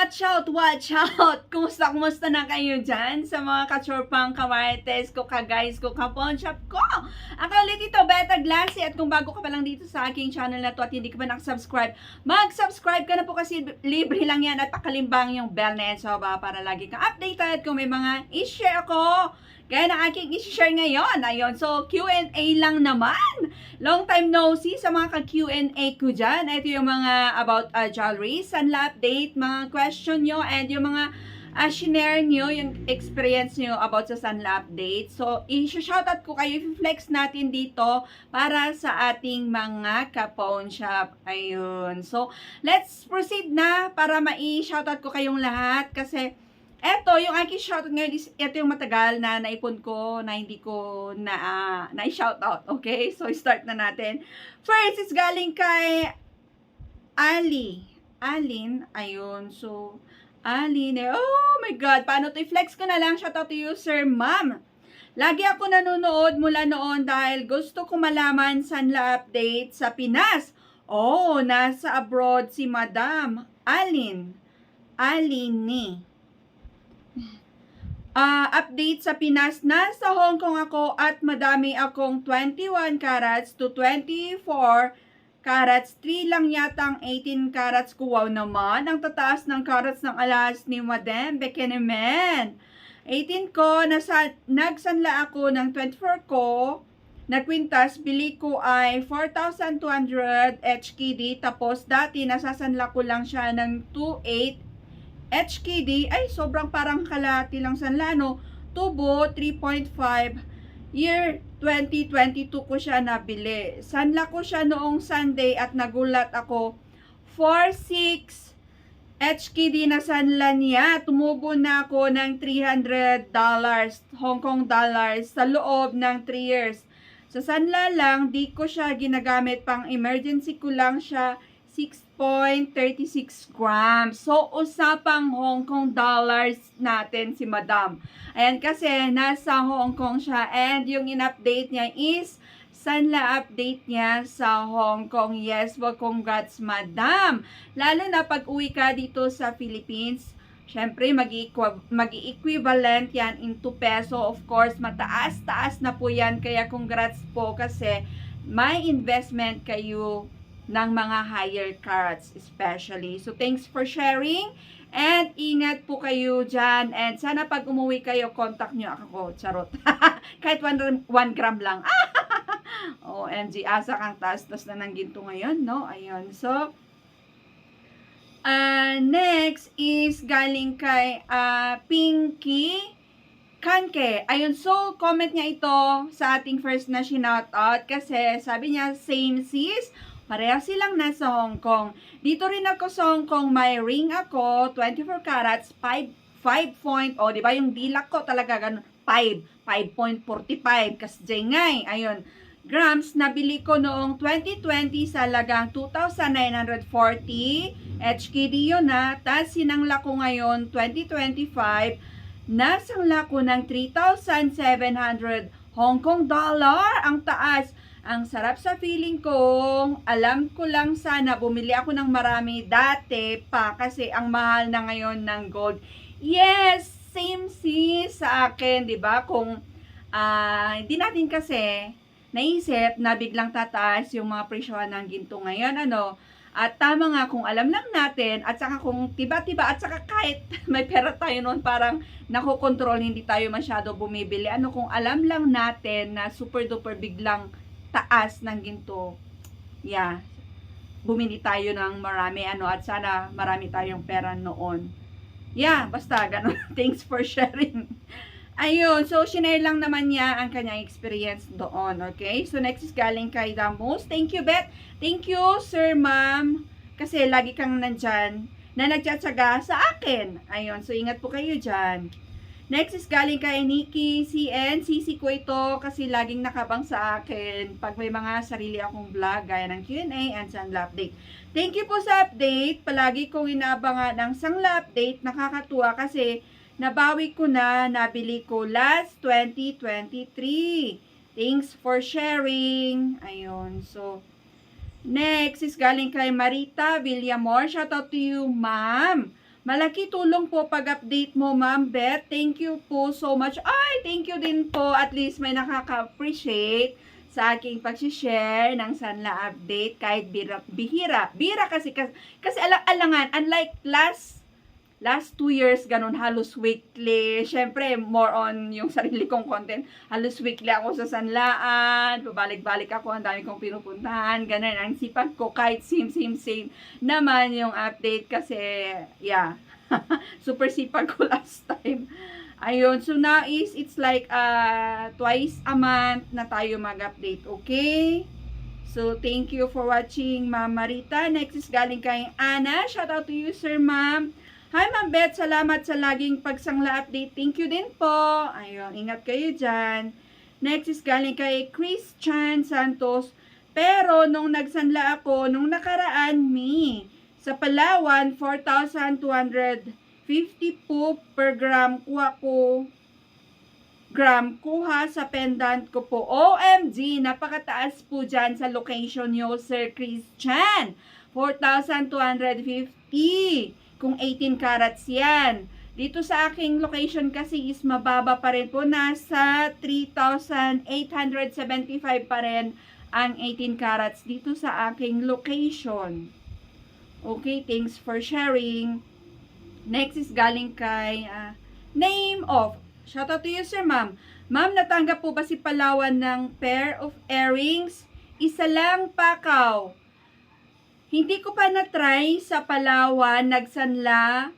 watch out, watch out! Kumusta, kumusta na kayo dyan sa mga kachorpang kamarites ko, ka-guys ko, ka-pawn shop ko? Ako ulit ito, Beta Glassy, at kung bago ka pa lang dito sa aking channel na to at hindi ka pa nakasubscribe, mag-subscribe ka na po kasi libre lang yan at pakalimbang yung bell na yan sa baba para lagi kang updated kung may mga i-share ako. Gaya ng aking i-share ngayon. Ayun, so Q&A lang naman. Long time no see sa mga ka-Q&A ko dyan. Ito yung mga about uh, jewelry, sunla update, mga question nyo, and yung mga uh, share nyo, yung experience nyo about sa sunla update. So, i-shoutout ko kayo, i-flex natin dito para sa ating mga ka-pawn shop. Ayun. So, let's proceed na para mai-shoutout ko kayong lahat kasi Eto, yung aking shoutout ngayon is, ito yung matagal na naipon ko, na hindi ko na, uh, na-shoutout. Okay? So, start na natin. First, is galing kay Ali. Alin, ayun. So, Alin, eh, oh my God, paano to i-flex ko na lang? Shoutout to you, Sir Ma'am. Lagi ako nanonood mula noon dahil gusto ko malaman saan la update sa Pinas. Oh, nasa abroad si Madam Alin. Alin ni. Ah, update sa Pinas, nasa Hong Kong ako at madami akong 21 carats to 24 carats. 3 lang yata ang 18 carats ko. Wow naman, ang tataas ng carats ng alas ni Madam Bekenemen. 18 ko, nasa, nagsanla ako ng 24 ko, na kwintas, bili ko ay 4,200 HKD. Tapos, dati, nasasanla ko lang siya ng 2,800 HKD, ay sobrang parang kalati lang sanla, no? Tubo, 3.5. Year 2022 ko siya nabili. Sanla ko siya noong Sunday at nagulat ako. 4.6 HKD na sanla niya. Tumubo na ako ng 300 dollars, Hong Kong dollars sa loob ng 3 years. Sa sanla lang, di ko siya ginagamit pang emergency ko lang siya 6.36 grams. So, usapang Hong Kong dollars natin si Madam. Ayan kasi, nasa Hong Kong siya. And yung in-update niya is, sanla update niya sa Hong Kong. Yes, well, congrats, Madam. Lalo na pag uwi ka dito sa Philippines, Siyempre, mag-equivalent yan into peso. Of course, mataas-taas na po yan. Kaya congrats po kasi may investment kayo ng mga higher carats especially. So, thanks for sharing. And ingat po kayo dyan. And sana pag umuwi kayo, contact nyo ako. Charot. Kahit 1 gram lang. OMG, asa kang taas-tas na ng ginto ngayon, no? Ayun. So, uh, next is galing kay uh, Pinky Kanke. Ayun, so, comment niya ito sa ating first na shoutout kasi sabi niya, same sis, Pareha silang nasa Hong Kong. Dito rin ako sa Hong Kong, may ring ako, 24 carats, 5, 5 point, oh, di ba? Yung dilak ko talaga ganun, 5, 5.45, kasi ngay, ayun, grams, nabili ko noong 2020 sa lagang 2,940 HKD yun na, tapos sinangla ko ngayon, 2025, nasangla ko ng 3,700 Hong Kong dollar, ang taas, ang sarap sa feeling kong alam ko lang sana bumili ako ng marami dati pa kasi ang mahal na ngayon ng gold. Yes, same sis sa akin, 'di ba? Kung uh, hindi natin kasi naisip na biglang tataas yung mga presyo ng ginto ngayon, ano? At tama nga kung alam lang natin at saka kung tiba-tiba at saka kahit may pera tayo noon parang nakokontrol hindi tayo masyado bumibili. Ano kung alam lang natin na super duper biglang taas ng ginto, yeah, bumili tayo ng marami ano at sana marami tayong pera noon. Yeah, basta ganun. Thanks for sharing. Ayun, so shinare lang naman niya ang kanyang experience doon, okay? So next is galing kay Damos. Thank you, Beth. Thank you, Sir Ma'am. Kasi lagi kang nandyan na nagtsatsaga sa akin. Ayun, so ingat po kayo dyan. Next is galing kay Nikki CN. Sisi ko ito kasi laging nakabang sa akin pag may mga sarili akong vlog gaya ng Q&A and Sangla Update. Thank you po sa update. Palagi kong inabangan ng Sangla Update. Nakakatuwa kasi nabawi ko na, nabili ko last 2023. Thanks for sharing. Ayun. So, next is galing kay Marita Villamor. Shout out to you, ma'am. Malaki tulong po pag-update mo, Ma'am Beth. Thank you po so much. Ay, thank you din po. At least may nakaka-appreciate sa aking pag-share ng Sanla update kahit bira, bihira. Bira kasi, kasi, kasi alang, alangan, unlike last last two years, ganun, halos weekly. Siyempre, more on yung sarili kong content. Halos weekly ako sa Sanlaan, pabalik-balik ako, ang dami kong pinupuntahan, ganun. Ang sipag ko, kahit same, same, same naman yung update kasi, yeah, super sipag ko last time. Ayun, so now is, it's like uh, twice a month na tayo mag-update, okay? So, thank you for watching, Ma'am Marita. Next is galing kay Ana. Shout out to you, Sir Ma'am. Hi, Ma'am Beth. Salamat sa laging pagsangla update. Thank you din po. Ayun, ingat kayo dyan. Next is galing kay Christian Santos. Pero, nung nagsanla ako, nung nakaraan, me, sa Palawan, 4,250 po per gram. Kuha ko gram kuha sa pendant ko po. OMG, napakataas po dyan sa location nyo, Sir Christian. 4,250 kung 18 carats yan. Dito sa aking location kasi is mababa pa rin po. Nasa 3,875 pa rin ang 18 carats dito sa aking location. Okay, thanks for sharing. Next is galing kay ah, name of. Shout out to you, sir, ma'am. Ma'am, natanggap po ba si Palawan ng pair of earrings? Isa lang pakaw. Hindi ko pa na-try sa Palawan, nagsanla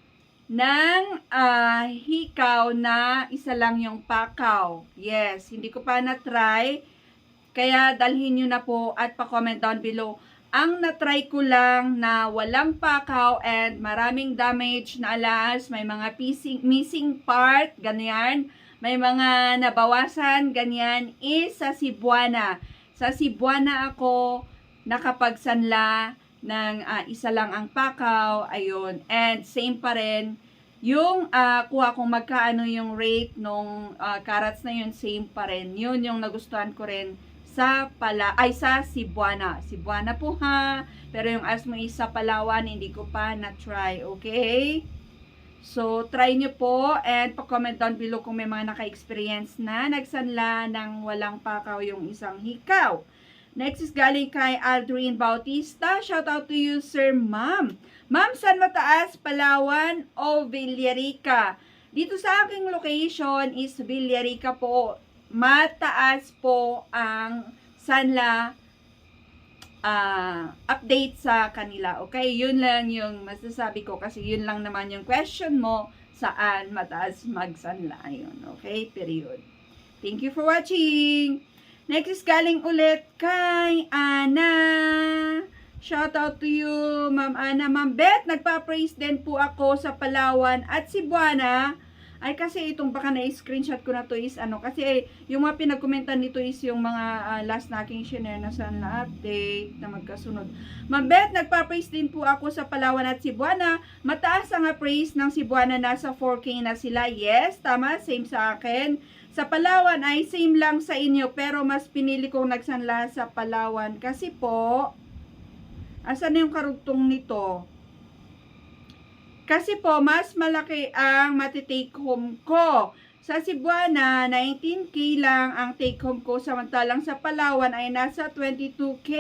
ng ah, hikaw na isa lang yung pakaw. Yes, hindi ko pa na-try. Kaya dalhin nyo na po at pa-comment down below. Ang na-try ko lang na walang pakaw and maraming damage na alas, may mga missing, missing part, ganyan. May mga nabawasan, ganyan, is sa Cebuana. Sa Cebuana ako nakapagsanla ng ah, isa lang ang pakaw, ayun. And same pa rin, yung ah, kuha kung magkaano yung rate nung ah, carats na yun, same pa rin. Yun yung nagustuhan ko rin sa pala ay sa Cebuana. Cebuana po ha. Pero yung asmo is sa Palawan, hindi ko pa na-try, okay? So, try nyo po and pa-comment down below kung may mga naka-experience na nagsanla ng walang pakaw yung isang hikaw. Next is galing kay Aldrin Bautista. Shout out to you, Sir Ma'am. Ma'am, San Mataas, Palawan o Villarica? Dito sa aking location is Villarica po. Mataas po ang Sanla ah, update sa kanila. Okay, yun lang yung masasabi ko kasi yun lang naman yung question mo saan mataas magsanla. Yun, okay, period. Thank you for watching. Next is galing ulit kay Ana. Shout out to you, Ma'am Ana. Ma'am Beth, nagpa-praise din po ako sa Palawan at Cebuana. Ay kasi itong baka na-screenshot ko na to is ano, kasi eh, yung mga pinagkomentan nito is yung mga ah, last na aking share na sa na update na magkasunod. Ma'am Beth, nagpa-praise din po ako sa Palawan at Cebuana. Mataas ang praise ng Cebuana, nasa 4K na sila. Yes, tama, same sa akin. Sa Palawan ay same lang sa inyo, pero mas pinili kong nagsanla sa Palawan kasi po, asan yung karugtong nito? Kasi po, mas malaki ang matitake home ko. Sa Cebuana, 19K lang ang take home ko, samantalang sa Palawan ay nasa 22K.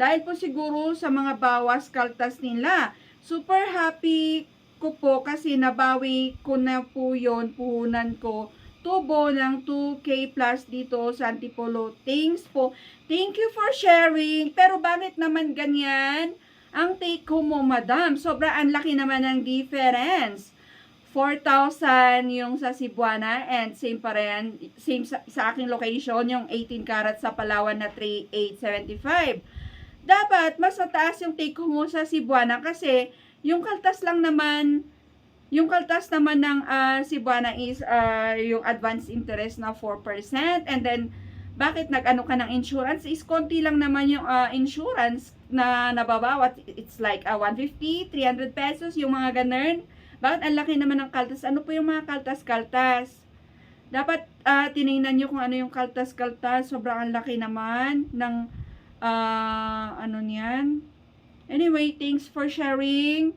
Dahil po siguro sa mga bawas kaltas nila. Super happy ko po kasi nabawi ko na po yon puhunan ko tubo ng 2K plus dito sa Antipolo. Thanks po. Thank you for sharing. Pero bakit naman ganyan? Ang take home mo, madam. Sobra ang laki naman ng difference. 4,000 yung sa Cebuana and same pa rin, same sa, sa aking location, yung 18 karat sa Palawan na 3,875. Dapat, mas mataas yung take home mo sa Cebuana kasi yung kaltas lang naman, yung kaltas naman ng ah, Cebuana is ah, yung advance interest na 4% and then bakit nag-ano ka ng insurance? Is konti lang naman yung ah, insurance na nababawat it's like ah, 150, 300 pesos yung mga ganun. Bakit ang laki naman ng kaltas? Ano po yung mga kaltas-kaltas? Dapat ah, tiningnan nyo kung ano yung kaltas-kaltas. Sobrang ang laki naman ng ah, ano niyan. Anyway thanks for sharing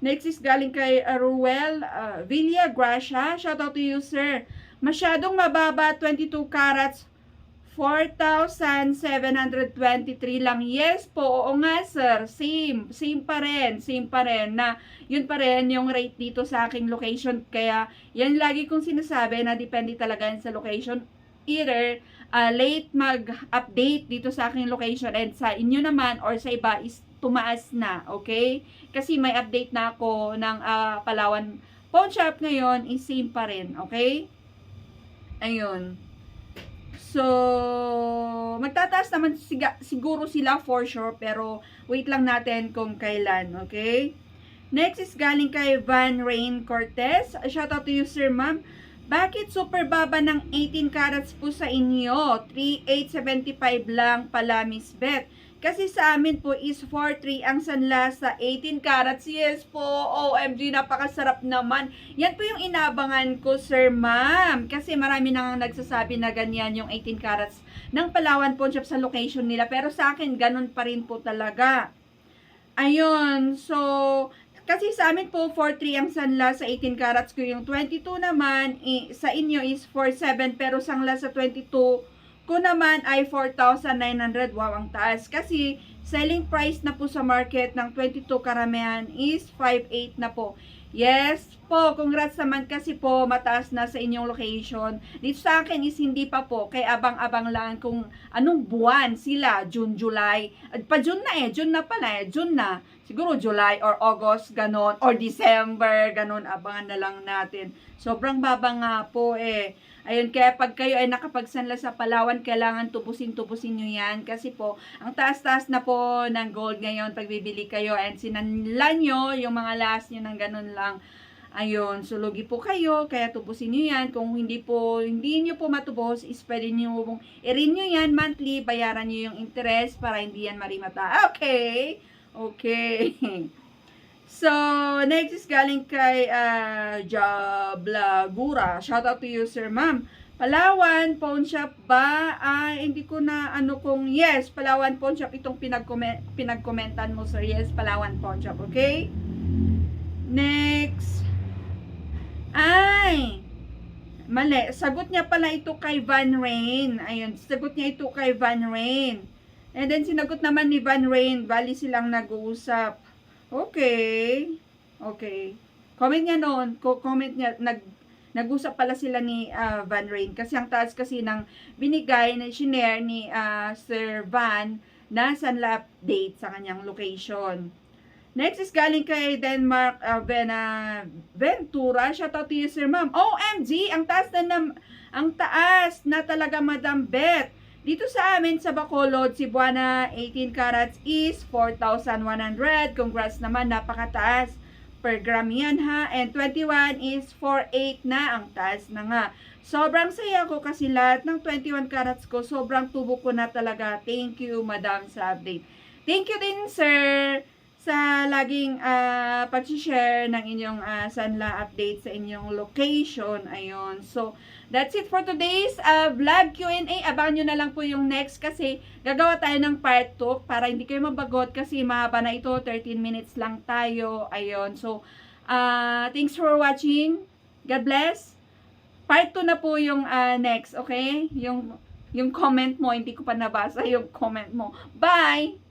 Next is galing kay uh, Ruel uh, Villa Gracia. Shout out to you, sir. Masyadong mababa, 22 carats, 4,723 lang. Yes po, oo nga sir. Same, same pa rin, same pa rin. Na yun pa rin yung rate dito sa aking location. Kaya yan lagi kong sinasabi na depende talaga yan sa location. Either uh, late mag-update dito sa aking location and sa inyo naman or sa iba is tumaas na, okay? Kasi may update na ako ng ah, Palawan Pawn Shop ngayon is same pa rin, okay? Ayun. So, magtataas naman siga, siguro sila for sure, pero wait lang natin kung kailan, okay? Next is galing kay Van Rain Cortez. Shout out to you, sir, ma'am. Bakit super baba ng 18 carats po sa inyo? 3,875 lang pala, Miss Beth. Kasi sa amin po is 4,3 ang sanla sa 18 carats. Yes po, OMG, napakasarap naman. Yan po yung inabangan ko, sir, ma'am. Kasi marami nang nagsasabi na ganyan yung 18 carats ng Palawan Pawn Shop sa location nila. Pero sa akin, ganun pa rin po talaga. Ayun, so, kasi sa amin po, 4,3 ang sanla sa 18 carats ko. Yung 22 naman, i- sa inyo is 4,7 pero sangla sa 22 ko naman ay 4,900. Wow, ang taas. Kasi selling price na po sa market ng 22 karamihan is 5,800 na po. Yes po, congrats naman kasi po mataas na sa inyong location. Dito sa akin is hindi pa po, kaya abang-abang lang kung anong buwan sila, June, July. Pa June na eh, June na pala eh, June na. Siguro July or August, ganon, or December, ganon, abangan na lang natin. Sobrang baba nga po eh. Ayun, kaya pag kayo ay nakapagsanla sa Palawan, kailangan tubusin-tubusin nyo yan. Kasi po, ang taas-taas na po ng gold ngayon pag bibili kayo and sinanla nyo yung mga last nyo ng ganun lang. Ayun, sulugi po kayo, kaya tubusin nyo yan. Kung hindi po, hindi nyo po matubos, is pwede nyo pong i-renew yan monthly, bayaran nyo yung interest para hindi yan marimata. Okay, okay. So, next is galing kay uh, Jablagura. Shout out to you, sir, ma'am. Palawan, pawn shop ba? Ah, hindi ko na ano kung yes, Palawan pawn shop itong pinag-comment, pinag-commentan mo, sir. Yes, Palawan pawn shop, okay? Next. Ay! Mali. Sagot niya pala ito kay Van Rain. Ayun, sagot niya ito kay Van Rain. And then, sinagot naman ni Van Rain. Bali silang nag-uusap. Okay. Okay. Comment niya noon. Comment niya. Nag, nag-usap pala sila ni ah, Van Rain. Kasi ang taas kasi ng binigay na shinare ni ah, Sir Van na sanla update sa kanyang location. Next is galing kay Denmark uh, Vena Ventura. Shout out to you, Sir Ma'am. OMG! Ang taas na nam, ang taas na talaga, Madam Beth. Dito sa amin sa Bacolod, Cebuana, 18 carats is 4,100. Congrats naman, napakataas per gram yan ha. And 21 is 4,800 na. Ang taas na nga. Sobrang saya ko kasi lahat ng 21 carats ko, sobrang tubo ko na talaga. Thank you, Madam, sa update. Thank you din, sir, sa laging uh, pag-share ng inyong uh, Sanla update sa inyong location. Ayun. So, that's it for today's uh, vlog Q&A. Abangan nyo na lang po yung next kasi gagawa tayo ng part 2 para hindi kayo mabagot kasi mahaba na ito. 13 minutes lang tayo. Ayun. So, uh, thanks for watching. God bless. Part 2 na po yung uh, next, okay? Yung yung comment mo, hindi ko pa nabasa yung comment mo. Bye!